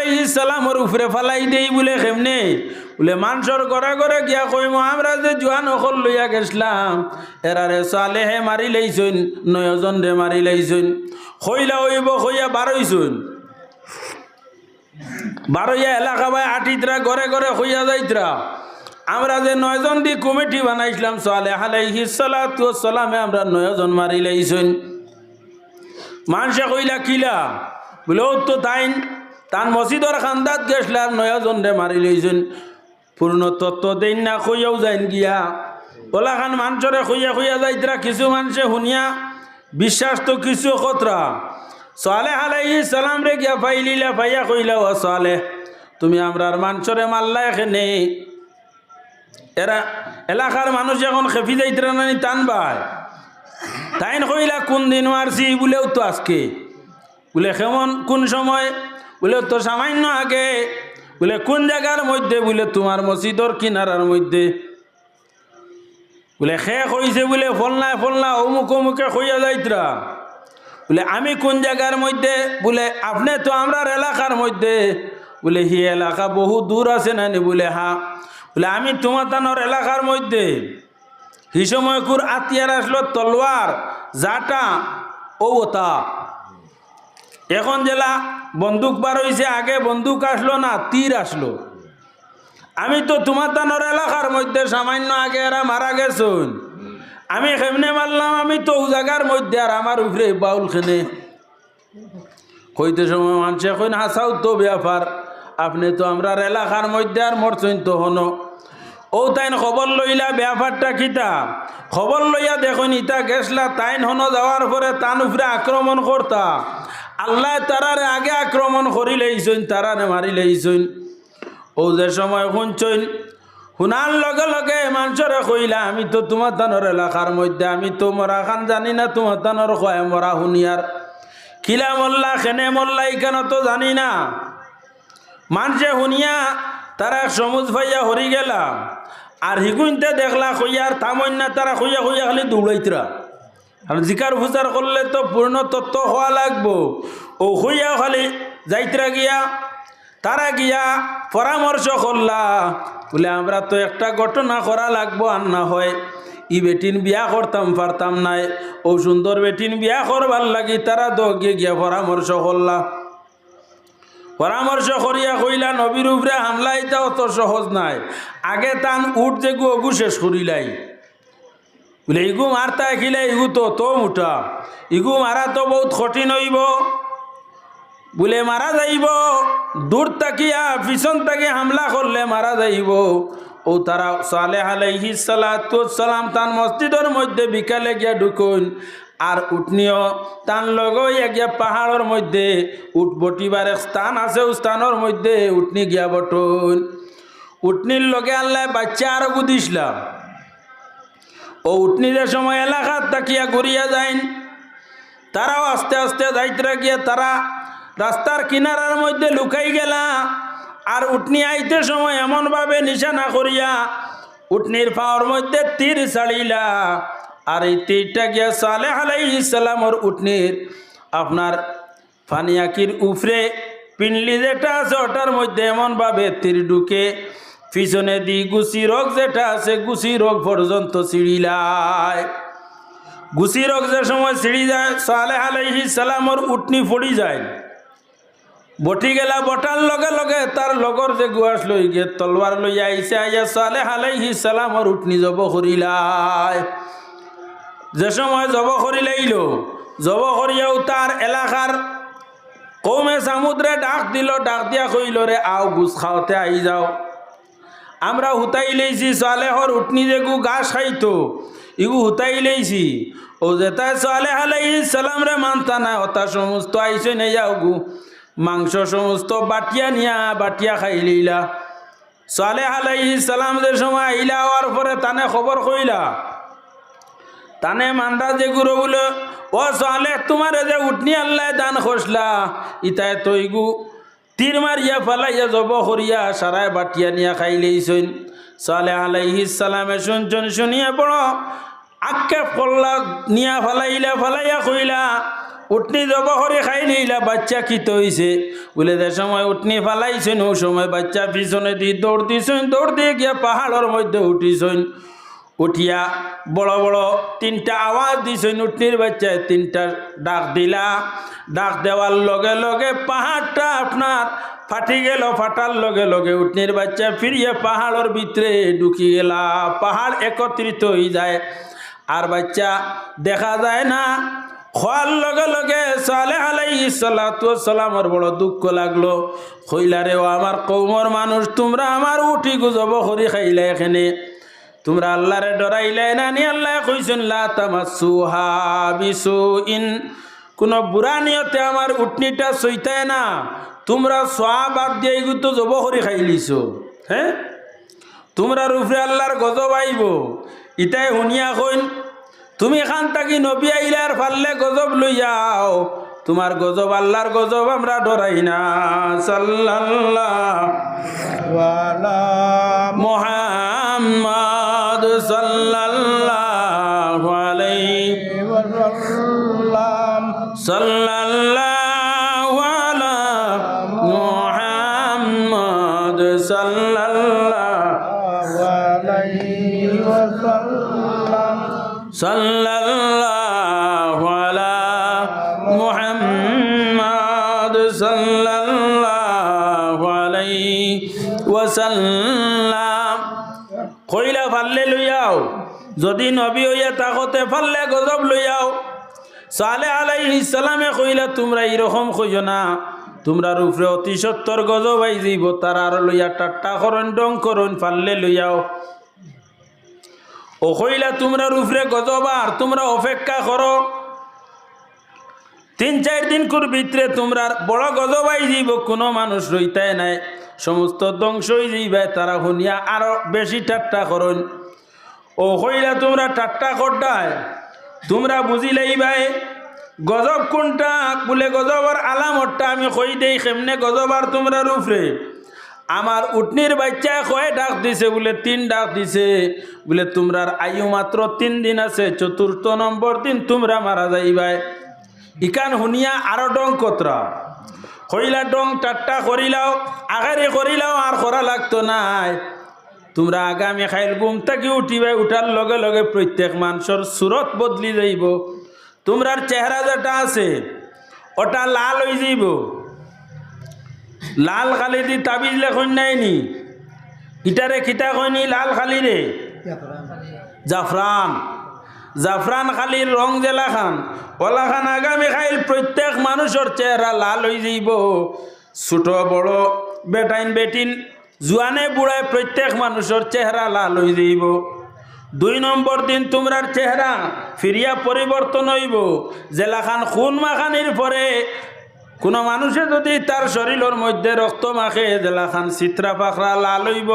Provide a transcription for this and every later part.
আলাইহিস সালামর উপরে ফালাই দেই বলে কেমনে? বলে, মানসর ঘরে ঘরে গিয়া কইম, আমরা যে জোয়ান অকল লইয়া গেছিলাম এরারে সালেহে মারি লাইছইন নয়জন রে মারি লাইছইন কইলা হইব কইয়া বারইছইন বারইয়া এলাকা বাই আটিতরা ঘরে ঘরে হইয়া যাইতরা। আমরা যে নয়জন দি কমিটি বানাইছিলাম, সালে আলাইহি সালাতু সালামে আমরা নয়জন মারি লাইছইন মানুষে কইলা, কিলা? বলে, ও তো তাইন তান মসজিদর খান্দাত গেছলাম নয়জন রে মারি লইছেন পূর্ণ তত্ত্ব দেন না কইয়াও যাইন গিয়া। ওলা খান মানুষরে কইয়া কইয়া যাইতরা কিছু মানুষে শুনিয়া বিশ্বাস তো কিছু কতরা সালে আলাইহি সালাম রে গিয়া পাইলিলা পাইয়া কইলা ও সালে তুমি আমরার মানুষরে মাল্লা এখানে। এরা এলাকার মানুষ এখন খেপি যাইতরা নানি টান তাইন কইলা, কোন দিন মারছি বলেও তো আজকে। বলে কেমন কোন সময় বলে, তো সামান্য আগে, বলে, কোন জায়গার মধ্যে, বলে, তোমার মসজিদর কিনারার মধ্যে? বলে শেষ হয়েছে বলে ফলনা ফলনা অমুক অমুকে হইয়া যাইতরা। বলে, আমি কোন জায়গার মধ্যে? বলে, আপনি তো আমরার এলাকার মধ্যে। বলে, হি এলাকা, বহু দূর আছে না বলে, হা। বলে, আমি তোমার তানোর এলাকার মধ্যে। হি সময় কুর আতিয়ার আসলো তলোয়ার, জাটা, ও ওতা। এখন জেলা বন্দুক বার হয়েছে আগে বন্দুক আসলো না, তীর আসলো। আমি তো তোমার তানোর এলাকার মধ্যে, সামান্য আগে এরা মারা গেছুন। আমি কেমনে মারলাম, আমি তো জায়গার মধ্যে, আর আমার উপরে বাউল খেনে কইতে সময় মানুষে কইন, হাসাও তো ব্যাপার, আপনি তো আমরা এলাকার মধ্যে আর মরছেন তো হনো ও তাইন খবর লইলা, ব্যাপারটা কিতা? খবর লইয়া দেখুন, ইতা গেছলা, তাইন হনো যাওয়ার পরে তান উপরে আক্রমণ করতা। আল্লাহ তারারে আগে আক্রমণ করি লইছইন তারারে মারি লইছইন ও যে সময় শুনছইন শুনার লগে লগে মানুষরে কইলা, আমি তো তোমার তানোর এলাকার মধ্যে, আমি তো মরা খান জানি না, তোমার তানোর কয় মরা শুনিয়ার খিলা মোল্লা খেনে মোল্লা ইখান তো জানি না। মানুষে শুনিয়া, তারা সমুজ ভাইয়া হরি গেলা। আর হিগুনতে দেখলা, কইয়ার থামন না তারা কইয়া কইয়া খালি দৌড়াইতরা। আর জিকার ফুচার করলে তো পূর্ণ তত্ত্ব হওয়া লাগবো। ও হইয়া খালি যাইতরা গিয়া, তারা গিয়া পরামর্শ করলা। বলে, আমরা তো একটা ঘটনা করা লাগবো আর না হয়। ই বেটিন বিয়া করতাম, পারতাম নাই। ও সুন্দর বেটিন বিয়া করবার লাগি তারা দগে গিয়া পরামর্শ করলা। পরামর্শ করিয়া কইলা, নবীর উপরে হামলা এটা অত সহজ নাই। আগে তান উঠ যে গু শেষ করিলাই। বলে, ইগু মারতা খিলে ইগু তো তো মুঠা ইগু মারা তো বহুত কঠিন হইব। বলে, মারা যাইব। দূর তাকিয়া, পিছন তাকে হামলা করলে মারা যাইব। ও তারা সালে আলাইহি সালাম তান মসজিদের মধ্যে বিকালে গিয়া ঢুকুন। আর উঠনিও তান লগইয়া গিয়া পাহাড়ের মধ্যে উঠ বটিবার স্থান আছে ও স্থানের মধ্যে উঠনি গিয়া বটুন। উঠনির লগে আল্লাহ বাচ্চা আরও বুদিসলাম ও উঠনিদের সময় এলাকার তাকিয়া ঘুরিয়া যাইন। তারাও আস্তে আস্তে যাইতরা গিয়া তারা রাস্তার কিনারার মধ্যে লুকাই গেলা। আর উঠনি আইতে সময় এমনভাবে নিশানা করিয়া উঠনির পাওয়ার মধ্যে তীর ছাড়িলা আর এই তীরটা গিয়া সালে আলাই ইসলামর উঠনির আপনার ফানিয়াকির উফরে পিনলি যেটা আছে ওটার মধ্যে এমনভাবে তীর ঢুকে পিছনে দি গুছি রোগ যেটা আছে, গুছি রোগ পর্যন্ত ছিড়িলায়। গুছি রোগ যে সময় ছিড়ি যায় সালে আলাইহি সালামর উটনি পড়ি যায়। বটি গেলা বটার লগে লগে তার লগর যে গুয়াস লই গে তলবার লইয়া আইসে আইয়া সালে আলাইহি সালামর উটনি জব করিলায়। যে সময় জব করিলাইল জব করিয়াও তার এলাকার কৌমে সামুদ্রে ডাক দিল, ডাক দিয়া কইল, রে, আও গুছ খাওয়াতে আই যাও। আমরা হুতাই লেইছি, সালেহর উঠনি যেগু গাছ খাইতো ইগু হুতাই লেইছি। ও যেটা সালেহ সালাম রে মানতা না ওটা সমস্ত আইসে নেই যাওগু মাংস সমস্ত বাটিয়া নিয়া, বাটিয়া খাই লইলা। সালেহ সালাম যে সময় আইলা হওয়ার পরে তানে খবর কইলা। তানে মান্ডা যে গুরু বলে, ও সালেহ, তোমার যে উঠনি আল্লাহ দান খসলা, ইতায় তৈগু তীর মারিয়া ফালাইয়া জব করিয়া সারায় বাটিয়া নিয়া খাইলেইছইন সালে আলাইহি সালামে শুনছন শুনিয়া পড় আক্ষেপ করলা নিয়া ফালাইলা, ফালাইয়া কইলা, উটনি জবহরে খাই নিলা বাচ্চা কিত হইছে? বলে যে সময় উটনি ফালাইছেন, ও সময় বাচ্চা পিছনে দি দৌড় দিছেন, দৌড় দিয়ে গিয়া পাহাড়ের মধ্যে উঠিছেন। উঠিয়া বড় বড় তিনটা আওয়াজ দিছেন উটনির বাচ্চায়, তিনটা ডাক দিলা। ডাক দেওয়ার লগে লগে পাহাড়টা আপনার ফাটি গেল, ফাটার লগে লগে উটনির বাচ্চা ফিরিয়ে পাহাড়ের ভিতরে ঢুকি গেলা। পাহাড় একত্রিত হয়ে যায়। আর বাচ্চা দেখা যায় না। খোয়ার লগে লগে সালে আলাই সালামের বড় দুঃখ লাগল। হইলারে ও আমার কৌমর মানুষ, তোমরা আমার উঠি গুজব করি খাইলে এখানে। তোমরা আল্লাহরে ডরাইলে না নি? আল্লাহ কইছেন লা তামাসুহা বিসুইন। কোন বুড়া নিয়তে আমার উটনিটা সইতায় না। তোমরা সোয়া বাদ দিয়ে এগুলো তো জব করি খাইলিছো হ্যাঁ? তোমরা রুফরে আল্লাহর গজব আইব। ইটাই শুনিয়া কইন তুমি এখান থাকি নবী আইলার ফাললে গজব লইয়াও তোমার গজব আল্লাহর গজব আমরা ডরাই না সাল্লাল্লাহ। ওয়ালা সাল্লাল্লাহু আলাইহি ওয়াসাল্লাম। কইলা যদি নবী হইয়া তাকতে ফাললে গজব লইয়াও সালে আলাইহিস সালামে কইলা, তোমরা এরকম কইও না। তোমরা রূপরে অতি সত্তর গজব আই যাইব। তারা আর লইয়া টাট্টা করন, ডং করন, ফাললে লইয়াও ও কইলা তোমরা রূপরে গজবার তোমরা অপেক্ষা করো। তিন, চার দিন কুর ভিতরে তোমরা বড় গজবাই যাইব, কোনো মানুষ রইতাই নাই। সমস্ত ধ্বংস হয়ে যাইবে, তারা শুনিয়া আরও বেশি ঠাট্টা করন। ও কইলা তোমরা ঠাট্টা করডায় তোমরা বুঝিলেই ভাই গজব কোনটা? বলে গজবর আলামতটা আমি কই দেই কেমনে গজবার তোমরা রূপরে। আমার উটনির বাচ্চা কয়ে ডাক দিছে, বলে তিন ডাক দিছে। বলে তোমরার আয়ু মাত্র তিন দিন আছে, চতুর্থ নম্বর দিন তোমরা মারা যাইবাই। ইকান শুনিয়া আরও ডং কতরা। হইলা ডং টাট্টা করিলাও আগারে করিলাও আর করা লাগতো নাই। তোমরা আগামী খাইল গুম থাকি উঠিবাই উঠার লগে লগে প্রত্যেক মানুষের সুরত বদলি যাইব। তোমরার চেহারা যেটা আছে, ওটা লাল হয়ে যাইব। লাল খালি দি তাবিজ লেখন নাইনি ইটারে খিতা কইনি লাল খালি রে জাফরান জাফরান খালির রং জেলা খান ওলা খান আগামী খাইল প্রত্যেক মানুষের চেহারা লাল হয়ে যাইব। ছোট, বড়, বেটাইন, বেটিন, জুয়ানে বুড়ায় প্রত্যেক মানুষের চেহারা লাল হয়ে যাইব। দুই নম্বর দিন তোমরার চেহারা ফিরিয়া পরিবর্তন হইব। জেলাখান খুন মাখানির পরে কোনো মানুষে যদি তার শরীরের মধ্যে রক্ত মাখে, জেলাখান চিত্রা পাখরা লাল হইব,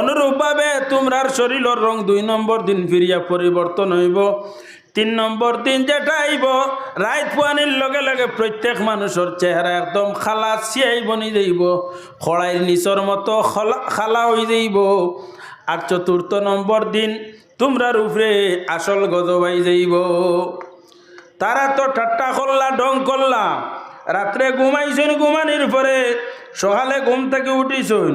অনুরূপভাবে তোমরার শরীরের রং দুই নম্বর দিন ফিরিয়া পরিবর্তন হইব। তিন নম্বর দিন যেটা আইব রাইত পুয়ানির লগে লগে প্রত্যেক মানুষের চেহারা একদম খালা চিয়াই বনি যাইব, খড়াইর নিচর মতো খলা, খালা হয়ে যাইব। আর চতুর্থ নম্বর দিন তোমরার উপরে আসল গজবাই যাইব। তারা তো ঠাট্টা করলা ডং করলা। রাত্রে ঘুমাইছেন, ঘুমানির পরে সকালে ঘুম থেকে উঠিছুন।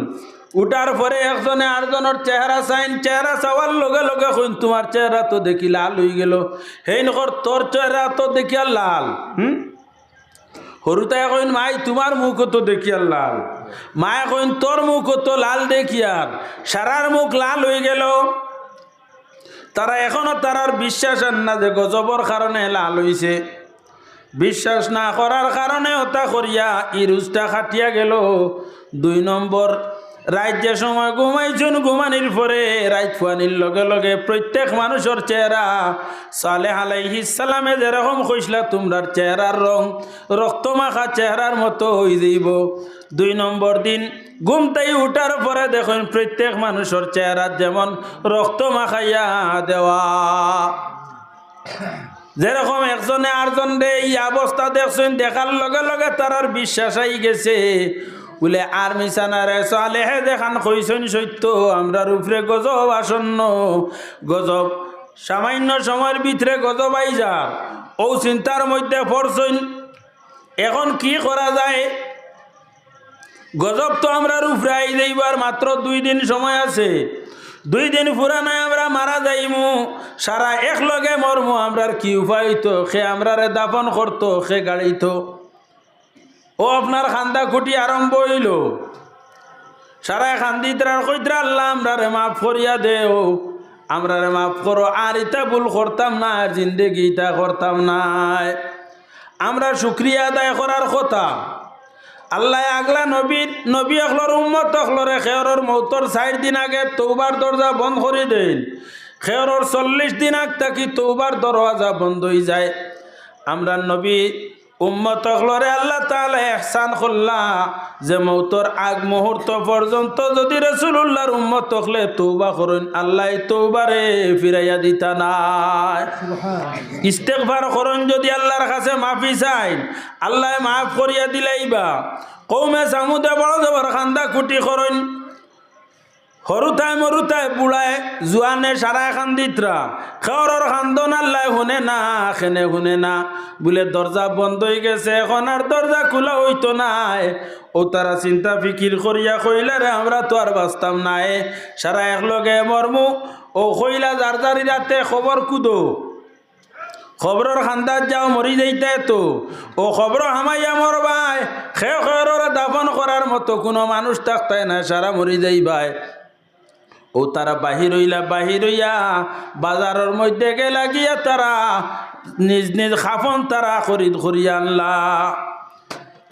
উঠার পরে একজনে আরেকজনের চেহারা চাইন, চেহারা চাওয়ার লগে লগে কইন, তোমার চেহারা তো দেখি লাল হয়ে গেল। হেই নকর তোর চেহারা তো দেখিয়া লাল। হুম? সৰুতাই কইন, মাই, তোমার মুখ তো দেখিয়ার লাল। মায়ে কইন, তোর মুখ তো লাল দেখিয়ার। সারার মুখ লাল হয়ে গেল। তারা এখনও তারার বিশ্বাস আন না যে গজবর কারণে লাল হইছে। বিশ্বাস না করার কারণে ওটা করিয়া ইরুজটা খাটিয়া গেল। দুই নম্বর, রাত যে সময় ঘুমাইছুন, ঘুমানির পরে রাত ফুয়ানির লগে লগে প্রত্যেক মানুষের চেহারা সালে আলাইহি সালামে যেরকম কইসলা তোমরার চেহারার রং রক্তমাখা চেহারার মতো হয়ে যাইব। দুই নম্বর দিন ঘুমতাই উঠার পরে দেখুন প্রত্যেক মানুষের চেহারা যেমন রক্ত মাখাইয়া দেওয়া। যেরকম একজনে আরজন রে এই অবস্থা দেখছেন, দেখার লগে লগে তারার বিশ্বাস আই গেছে। বলে, আর মিশানারে সালেহে দেখান কইছেন সত্য আমরার উপরে গজব আসন্ন। গজব, সামান্য সময়ের ভিতরে গজব আই যা। ও চিন্তার মধ্যে পড়ছইন এখন কি করা যায়? গজব তো আমরা উফরাই যাইবার মাত্র দুই দিন সময় আছে। দুই দিন ফুরানায় আমরা মারা যাইমু। সারা এক লগে মরমু, আমরার কি উপায় হইতো? সে আমরারে দাপন করতো, সে গাড়িতো ও আপনার খান্দা খুঁটি আরম্ভ হইল। সারা খান্দিতরার কইতরা, আল্লাহ আমরারে মাফ করিয়া দেও। আমরারে মাফ করো, আর ইটা ভুল করতাম না, আর জিন্দেগি ইটা করতাম না আমরা শুক্রিয়া আদায় করার কথা। আল্লাহ আগলা নবীর নবী অখলর উম্মত অখলরে খেয়রর মৌতর ষাট দিন আগে তৌবার দরজা বন্ধ করে দেন। খেয়রর চল্লিশ দিন আগ থাকি তৌবার দরওয়াজা বন্ধ হয়ে যায়। আমরা নবী উম্মত অখলরে আল্লাহ তাহলে এহসান করলা যে মৌতর আগ মুহূর্ত পর্যন্ত যদি রসুল্লাহর উম্মত হলে তৌবা করুন আল্লাহ তৌবারে ফিরাইয়া দিতা নাই। ইস্তেকবার করুন যদি আল্লাহর কাছে মাফি চাইন আল্লাহ মাফ করিয়া দিলাইবা। কৌমে সামুদে বড় জবর খান্দা খুটি করুন সৰুতাই মৰুতাই বুঢ়াই জোৱানে সাৰাই খান্দিতৰা খেৰৰ খান্দন আল্লাই শুনে না, খেনে শুনে না। বোলে, দরজা বন্ধ হয়ে গেছে, এখন আর দরজা খোলা হইতো নাই। ও তারা চিন্তা ফিকির করিয়া কইলে, রে, আমরা তো আর বাঁচতাম নাই। সারা একলগে মরমু। ও কইলা, যার যারি রাতে খবর কুদো। খবরের খান্দাত যাও, মরি যাইতে তো। ও খবর হামাইয়া মরবাই। খে খবরের দাফন করার মতো কোনো মানুষ থাকতাই না, সারা মরি যাইবাই। ও তারা বাহির হইলা, বাহির হইয়া বাজারের মধ্যে গেলা, গিয়া তারা নিজ নিজ খাফন তারা খরিদ করিয়া আনলা।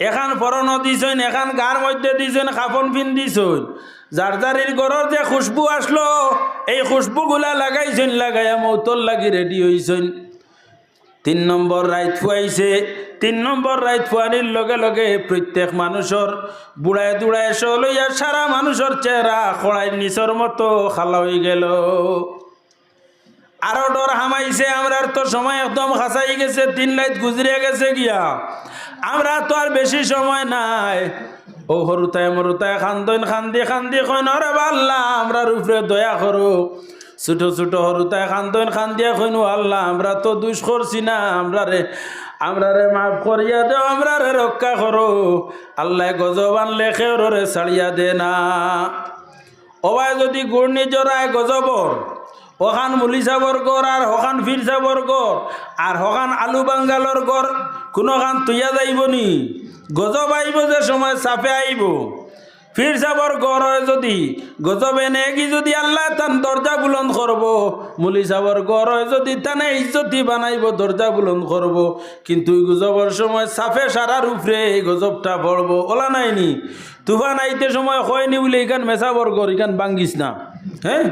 এখান পরন দিছেন, এখান গার মধ্যে দিছেন, খাফন ফিন দিছেন। যার যারির গড়র যে খুশবু আসলো, এই খুশবুগুলা লাগাইছেন, লাগাইয়া মৌতর লাগি রেডি হইছেন। তিন নম্বর রাইত ফুয়াইছে তিন নম্বর রাইত ফুয়ানির লগে লগে প্রত্যেক মানুষের বুড়ায় দুড়ায় লইয়া সারা মানুষের চেহারা খড়াই নিচর মতো খালা হয়ে গেল। আরও ডর হামাইছে আমরার তো সময় একদম খাসাই গেছে, তিন লাইট গুজরিয়া গেছে গিয়া। আমরা তো আর বেশি সময় নাই। ও হরুতায় মরুতায় খান্দন খান্দি খান্দি কইন রে বাল্লা আমরার উপরে দয়া করো। ছোট ছোট হরুতায় খান্দন খান্দিয়া কইনু আল্লাহ, আমরা তো দুষ করছি না, আমরা রে আমরা রে মাফ করিয়া দে আমরা রে রক্ষা করো। আল্লাহ গজব আনলে খেয়ে ছাড়িয়া দে না। ওবাই যদি ঘূর্ণি জড়ায় গজবর ওখান মুলি সাবর গড় আর হখান ফির সাবর গড়, আর হখান আলু বাঙ্গালর গড়, কোনোখান তুইয়া যাইব নি গজব আইব যে সময়, চাপে আইব। ফির সাবর হয় যদি। গজবে কি যদি আল্লাহ তান দরজা বুলন্দ করব? মুলি সাবর হয় যদি তানে ইজ্জতি বানাইব, দরজা বুলন্দ করব। কিন্তু গজবর সময় সাফে সারার উপরে এই গজবটা পড়ব। ওলা নাইনি। তুফান আইতে সময় হয়নি বলে এখান মেসাবর গড় এখান বাঙ্গিস না। হ্যাঁ?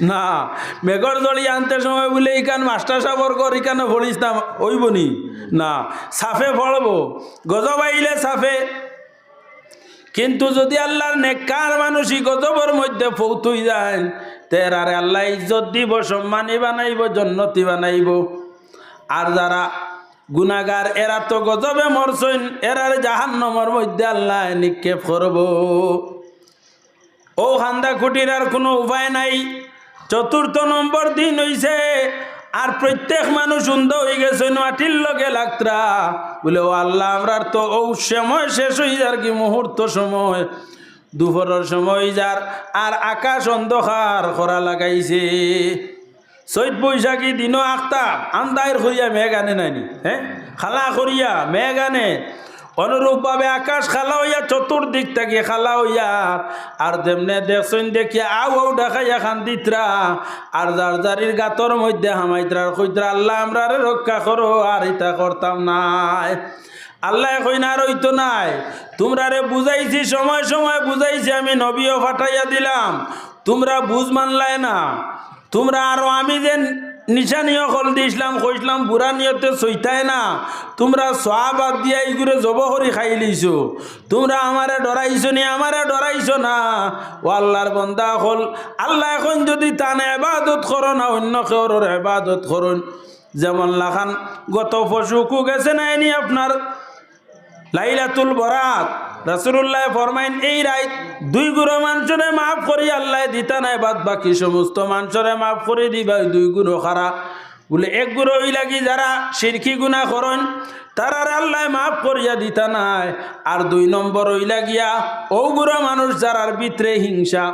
না। মেঘর জড়ি আনতে সময় বলে ইকান মাস্টার সাবর কর ইকানে ভরিস না ওইবনি না। সাফে ফলব। গজব আইলে সাফে। কিন্তু যদি আল্লাহর নেকার মানুষই গজবর মধ্যে ফৌতুই যায় তেরারে আল্লাহ ইজ্জত দিব সম্মানী বানাইব জন্নতি বানাইব। আর যারা গুনাগার এরা তো গজবে মরছইন এরার জাহান্নমর মধ্যে আল্লাহ নিক্ষেপ করব। ও খান্দা খুঁটির আর কোনো উপায় নাই। চতুর্থ নম্বর দিন হইছে আর প্রত্যেক মানুষ উন্দ হয়ে গেছে মাটির লগে লাগতরা বলে, ও আল্লাহ আমরার তো ও সময় শেষ হয়ে যার কি মুহূর্ত সময়? দুপুরের সময় যার, আর আকাশ অন্ধকার করা লাগাইছে। চৈত বৈশাখী দিনও আখতা আন্দায়ের করিয়া মেঘ আনে নানি হ্যাঁ খালা করিয়া মেঘ আনে। অনুরূপভাবে আকাশ খালা হইয়া চতুর্দিক থেকে খালা হইয়া, আর তেমনে দেখছেন দেখিয়া আউ আউ দেখাইয়া খান্দিত্রা আর যার যারির গাতর মধ্যে হামাইত্রার কইত্রা আল্লাহ আমরা রক্ষা করো, আর ইটা করতাম নাই। আল্লাহ কইনা আর হইতো নাই। তোমরা রে বুঝাইছি, সময় সময় বুঝাইছি, আমি নবীও ফাটাইয়া দিলাম। তোমরা বুঝ মানলাই না। তোমরা আরও আমি যে নিশানি অকল দিয়েছিলাম কইসলাম বুড়া নিয়তে সইতায় না। তোমরা সোয়া বাদ দিয়া ইগুরে জব করি খাই লিছো তোমরা আমারে ডরাইছো নি আমারে ডরাইছো না। ও আল্লাহর বন্দা হল, আল্লাহ এখন যদি তানে এবাদত করো না, অন্য কেউর এবাদত করুন যেমন লাখান, গত পশুকু গেছে না এনি আপনার লাইলাতুল বরাত রাসুল্লাহ ফরমাইন, এই রাইত দুই গুরু মানুষরে মাফ করি, আল্লাহ দিতা নাই, বাদ বাকি সমস্ত মানুষরে মাফ করে, দিবা দুই গুরু খারা। বলে, এক গুঁড়ো ওই লাগি যারা সিরকি গুণা করেন তারার আল্লাহ মাফ করিয়া দিতা নাই। আর দুই নম্বর ওই লাগিয়া ও গুঁড়ো মানুষ যারার ভিতরে হিংসা,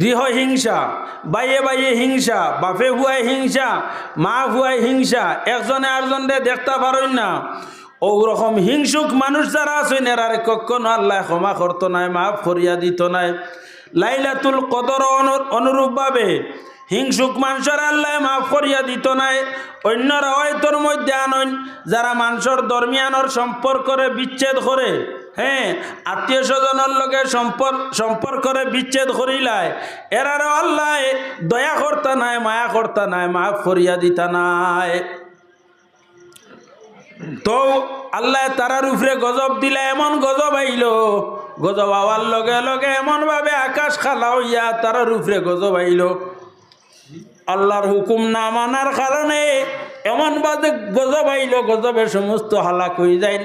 গৃহ হিংসা, বাইয়ে বাইয়ে হিংসা, বাপে হুয়ায় হিংসা, মা হুয়ায় হিংসা, একজনে আরেকজনে দেখতে পারেন না। ও রকম হিংসুক মানুষ যারা আছেন এরারে কখনো আল্লাহ ক্ষমা করতো নাই, মাফ করিয়া দিত নাই। লাইলাতুল কদর অনুরূপভাবে হিংসুক মানুষের আল্লাহ মাফ করিয়া দিত নাই। অন্য রায়তর মধ্যে আনন যারা মানুষের দরমিয়ানোর সম্পর্করে বিচ্ছেদ করে হ্যাঁ আত্মীয় স্বজনের লগে সম্পর্ক সম্পর্করে বিচ্ছেদ করিলাই এরারও আল্লাহ দয়া করতা নাই, মায়া করতা নাই, মাফ করিয়া দিতা নাই। তো আল্লাহ তারার উপরে গজব দিলে এমন গজব আইল। গজব আওয়ার লগে লগে এমন ভাবে আকাশ খালা হইয়া তারার উপরে গজব আইল। আল্লাহর হুকুম না মানার কারণে এমন বাদে গজব আইল, গজবের সমস্ত হালাক হয়ে যায়।